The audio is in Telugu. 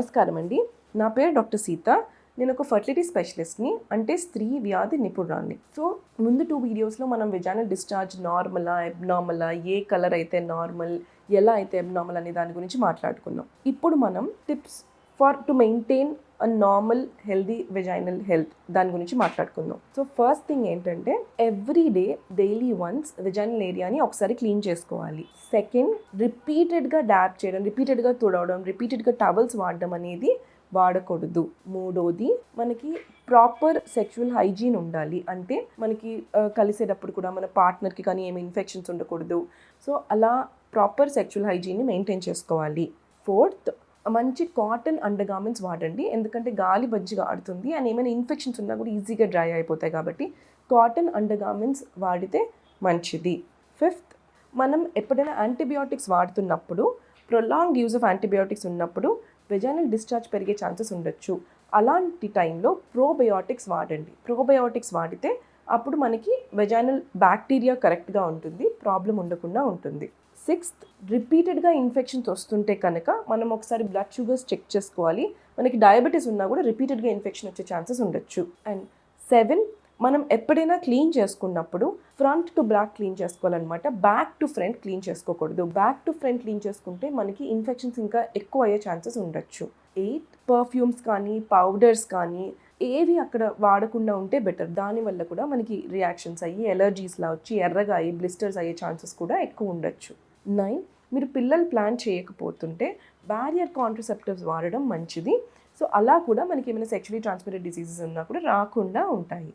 నమస్కారం అండి నా పేరు డాక్టర్ సీత. నేను ఒక ఫర్టిలిటీ స్పెషలిస్ట్ని అంటే స్త్రీ వ్యాధి నిపుణురాన్ని సో ముందు టూ వీడియోస్లో మనం విజానల్ డిశ్చార్జ్ నార్మలా ఎబ్నార్మలా ఏ కలర్ అయితే నార్మల్ ఎలా అయితే ఎబ్నార్మల్ అనే దాని గురించి మాట్లాడుకున్నాం. ఇప్పుడు మనం tips for to maintain a normal healthy vaginal health దాని గురించి మాట్లాడుకుందాం. సో ఫస్ట్ థింగ్ ఏంటంటే every day daily once vaginal ఏరియాని ఒకసారి క్లీన్ చేసుకోవాలి. సెకండ్ రిపీటెడ్గా డ్యాప్ చేయడం రిపీటెడ్గా తుడవడం రిపీటెడ్గా టవల్స్ వాడడం అనేది వాడకూడదు. మూడోది మనకి ప్రాపర్ సెక్షువల్ హైజీన్ ఉండాలి. అంటే మనకి కలిసేటప్పుడు కూడా మన పార్ట్నర్కి కానీ ఏమి ఇన్ఫెక్షన్స్ ఉండకూడదు. సో అలా ప్రాపర్ సెక్షువల్ హైజీన్ని మెయింటైన్ చేసుకోవాలి. ఫోర్త్ మంచి కాటన్ అండర్ గార్మెంట్స్ వాడండి. ఎందుకంటే గాలి బజ్జిగా ఆడుతుంది. అండ్ ఏమైనా ఇన్ఫెక్షన్స్ ఉన్నా కూడా ఈజీగా డ్రై అయిపోతాయి కాబట్టి కాటన్ అండర్ గార్మెంట్స్ వాడితే మంచిది. ఫిఫ్త్ మనం ఎప్పుడైనా యాంటీబయాటిక్స్ వాడుతున్నప్పుడు ప్రొలాంగ్ యూజ్ ఆఫ్ యాంటీబయాటిక్స్ ఉన్నప్పుడు వెజైనల్ డిశ్చార్జ్ పెరిగే ఛాన్సెస్ ఉండొచ్చు. అలాంటి టైంలో ప్రోబయోటిక్స్ వాడండి. ప్రోబయోటిక్స్ వాడితే అప్పుడు మనకి వెజైనల్ బ్యాక్టీరియా కరెక్ట్గా ఉంటుంది ప్రాబ్లం ఉండకుండా ఉంటుంది. సిక్స్త్ రిపీటెడ్గా ఇన్ఫెక్షన్స్ వస్తుంటే కనుక మనం ఒకసారి బ్లడ్ షుగర్స్ చెక్ చేసుకోవాలి. మనకి డయాబెటీస్ ఉన్నా కూడా రిపీటెడ్గా ఇన్ఫెక్షన్ వచ్చే ఛాన్సెస్ ఉండొచ్చు. అండ్ సెవెన్ మనం ఎప్పుడైనా క్లీన్ చేసుకున్నప్పుడు ఫ్రంట్ టు బ్యాక్ క్లీన్ చేసుకోవాలన్నమాట. బ్యాక్ టు ఫ్రంట్ క్లీన్ చేసుకోకూడదు. బ్యాక్ టు ఫ్రంట్ క్లీన్ చేసుకుంటే మనకి ఇన్ఫెక్షన్స్ ఇంకా ఎక్కువ అయ్యే ఛాన్సెస్ ఉండొచ్చు. ఎయిట్ పర్ఫ్యూమ్స్ కానీ పౌడర్స్ కానీ ఏవి అక్కడ వాడకుండా ఉంటే బెటర్. దానివల్ల కూడా మనకి రియాక్షన్స్ అయ్యి ఎలర్జీస్లా వచ్చి ఎర్రగా అయ్యి బ్లిస్టర్స్ అయ్యే ఛాన్సెస్ కూడా ఎక్కువ ఉండొచ్చు. నైన్ మీరు పిల్లలు ప్లాన్ చేయకపోతుంటే బ్యారియర్ కాంట్రసెప్టివ్స్ వాడడం మంచిది. సో అలా కూడా మనకి ఏమైనా సెక్షువలీ ట్రాన్స్మిటెడ్ డిసీజెస్ ఉన్నా కూడా రాకుండా ఉంటాయి.